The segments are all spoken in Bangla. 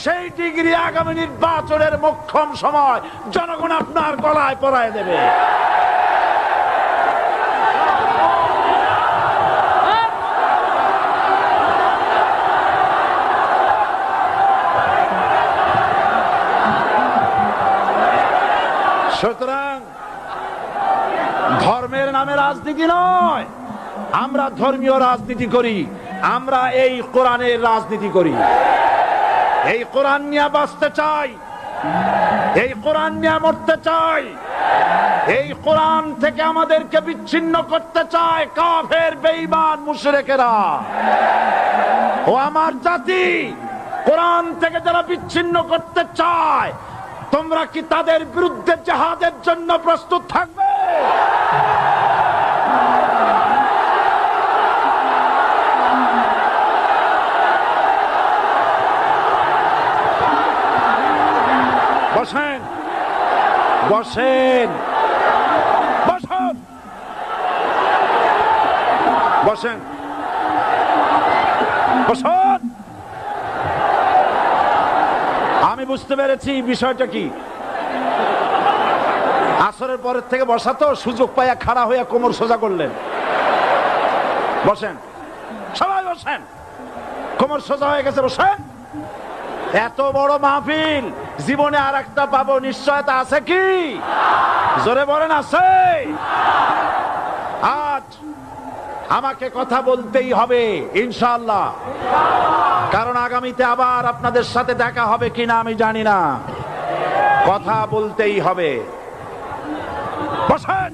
সেই ডিগ্রি আগামী নির্বাচনের মক্ষম সময় জনগণ আপনার গলায় পরায় দেবে। সুতরাং ধর্মের নামে রাজনীতি নয়, আমরা ধর্মীয় রাজনীতি করি, আমরা এই কোরআনের রাজনীতি করি। এই কোরআন নিয়ে বাঁচতে চাই। এই কোরআন নিয়ে মরতে চাই। এই কোরআন থেকে আমাদেরকে বিচ্ছিন্ন করতে চায় কাফের, বেঈমান, মুশরিকেরা। ও আমার জাতি, কোরআন থেকে যারা বিচ্ছিন্ন করতে চায়, তোমরা কি তাদের বিরুদ্ধে জাহাদের জন্য প্রস্তুত থাকবে? বসেন। বসুন। আমি বুঝতে পেরেছি বিষয়টা কি। আসরের পরের থেকে বসা তো সুযোগ পাইয়া খাড়া হইয়া কোমর সোজা করলেন। বসেন। সবাই বসেন। কোমর সোজা হয়ে গেছে, বসেন। এত বড় মাহফিল। জীবনে আর একটা পাবো, নিশ্চয়তা আছে কি? জোরে বলেন, আছে। আজ আমাকে কথা বলতেই হবে ইনশাল্লাহ কারণ আগামীতে আবার আপনাদের সাথে দেখা হবে কিনা আমি জানি না। কথা বলতেই হবে। বসেন।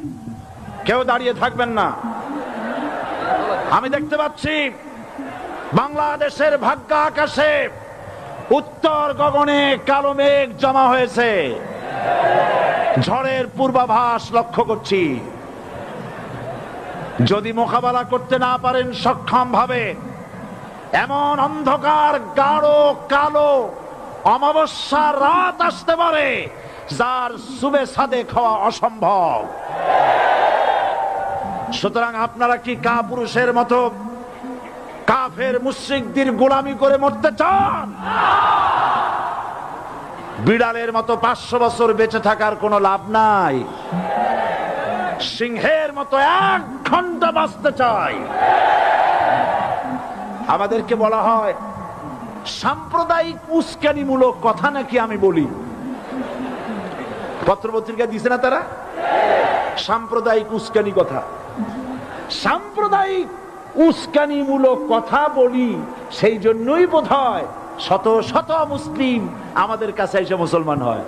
কেউ দাঁড়িয়ে থাকবেন না। আমি দেখতে পাচ্ছি বাংলাদেশের ভাগ্য আকাশে উত্তর গগনে কালো মেঘ জমা হয়েছে। ঝড়ের পূর্বাভাস লক্ষ্য করছি। যদি মোকাবেলা করতে না পারেন সক্ষম ভাবে। এমন অন্ধকার, গাঢ়, কালো অমাবস্যার রাত আসতে পারে, যার সুবে সাদে খাওয়া অসম্ভব। সুতরাং আপনারা কি কা পুরুষের মতো, কাফের মুশ্রিকদের গোলামি করে মরতে চান? বিড়ালের মতো পাঁচশো বছর বেঁচে থাকার কোনো লাভ নাই। সিংহের মতো এক ঘণ্টা বাঁচতে চাই। আমাদেরকে বলা হয়, সাম্প্রদায়িক উস্কানিমূলক কথা নাকি আমি বলি? পত্রপত্রিকা দিছে না তারা? সাম্প্রদায়িক উস্কানি কথা। সাম্প্রদায়িক উস্কানিমূলক কথা বলি, সেই জন্যই বোধ শত শত মুসলিম আমাদের কাছে এসে মুসলমান হয়।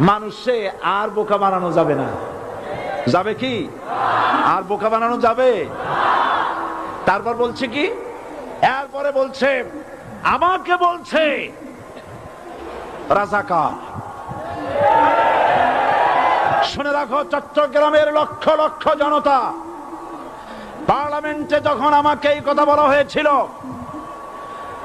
মানুষে আর বোকা বানানো যাবে না। যাবে কি? আর বোকা বানানো যাবে? তারপর বলছে কি? এরপরে বলছে, আমাকে বলছে, রাজাকার। শুনে রাখো, চট্টগ্রামের লক্ষ লক্ষ জনতা, পার্লামেন্টে যখন আমাকে এই কথা বলা হয়েছিল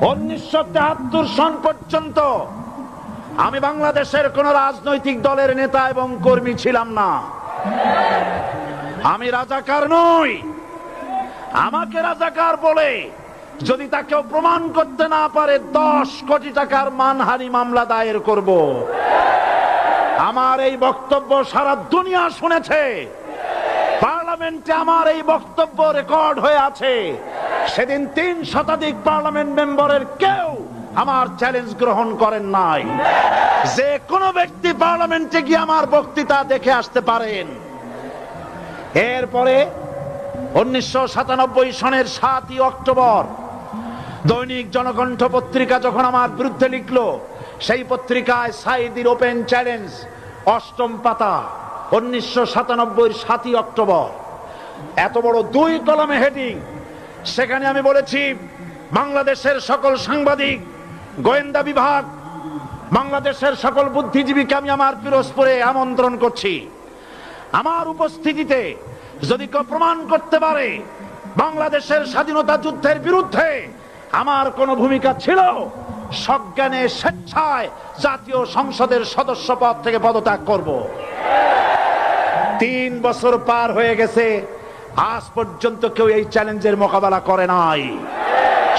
উনিশশো সন পর্যন্ত আমি বাংলাদেশের কোন রাজনৈতিক দলের নেতা এবং কর্মী ছিলাম না। আমি রাজাকার নই। আমাকে রাজাকার বলে যদি তাকেও প্রমাণ করতে না পারে, দশ কোটি টাকার মানহানি মামলা দায়ের করব। আমার এই বক্তব্য সারা দুনিয়া শুনেছে। পার্লামেন্টে আমার এই বক্তব্য রেকর্ড হয়ে আছে। সেদিন তিন শতাধিক পার্লামেন্ট মেম্বারের কেউ আমার চ্যালেঞ্জ গ্রহণ করেন নাই। যে কোনো ব্যক্তি পার্লামেন্টে গিয়ে আমার বক্তৃতা দেখে আসতে পারেন। এরপরে উনিশশো সাতানব্বই সনের সাতই অক্টোবর দৈনিক জনকণ্ঠ পত্রিকা যখন আমার বিরুদ্ধে লিখলো, সেই পত্রিকায় সাইদির ওপেন চ্যালেঞ্জ, অষ্টম পাতা, উনিশশো সাতানব্বই সাতই অক্টোবর। এত বড় দুই কলমে হেডিং সেখানে আমি বলেছি, বাংলাদেশের সকল সাংবাদিক, গোয়েন্দা বিভাগ, বাংলাদেশের সকল বুদ্ধিজীবীকে আমি আমার পিরোজপুরে আমন্ত্রণ করছি। আমার উপস্থিতিতে যদি কেউ প্রমাণ করতে পারে, বাংলাদেশের স্বাধীনতা যুদ্ধের বিরুদ্ধে আমার কোনো ভূমিকা ছিল সজ্ঞানে স্বেচ্ছায় জাতীয় সংসদের সদস্য পদ থেকে পদত্যাগ করব। তিন বছর পার হয়ে গেছে আজ পর্যন্ত কেউ এই চ্যালেঞ্জের মোকাবেলা করে নাই।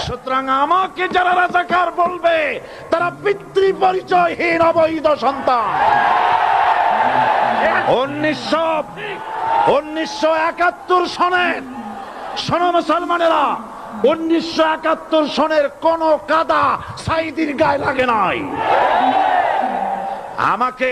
সুতরাং আমাকে যারা রাজাকার বলবে, তারা পিতৃ পরিচয়হীন অবৈধ সন্তান। উনিশশো উনিশশো একাত্তর সনের, শোনো মুসলমানেরা, উনিশশো একাত্তর সনের কোন কাদা সাইদির গায়ে লাগে নাই। আমাকে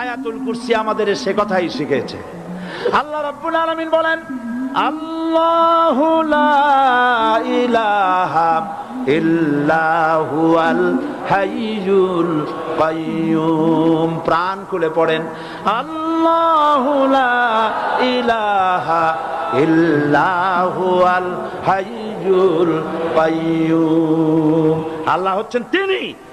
আয়াতুল কুরসি আমাদের সে কথাই শিখেছে। আল্লাহ রাব্বুল আলামিন বলেন, আল্লাহু লা ইলাহা ইল্লাহু আল হাইয়ুল কাইয়ুম। প্রাণ খুলে পড়েন, আল্লাহু লা ইলাহা ইল্লাহু আল হাইয়ুল কাইয়ুম। আল্লাহ হচ্ছেন তিনি।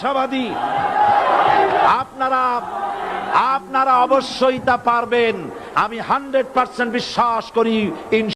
আশাবাদী আপনারা আপনারা অবশ্যই তা পারবেন আমি হান্ড্রেড পার্সেন্ট বিশ্বাস করি ইনশাআল্লাহ।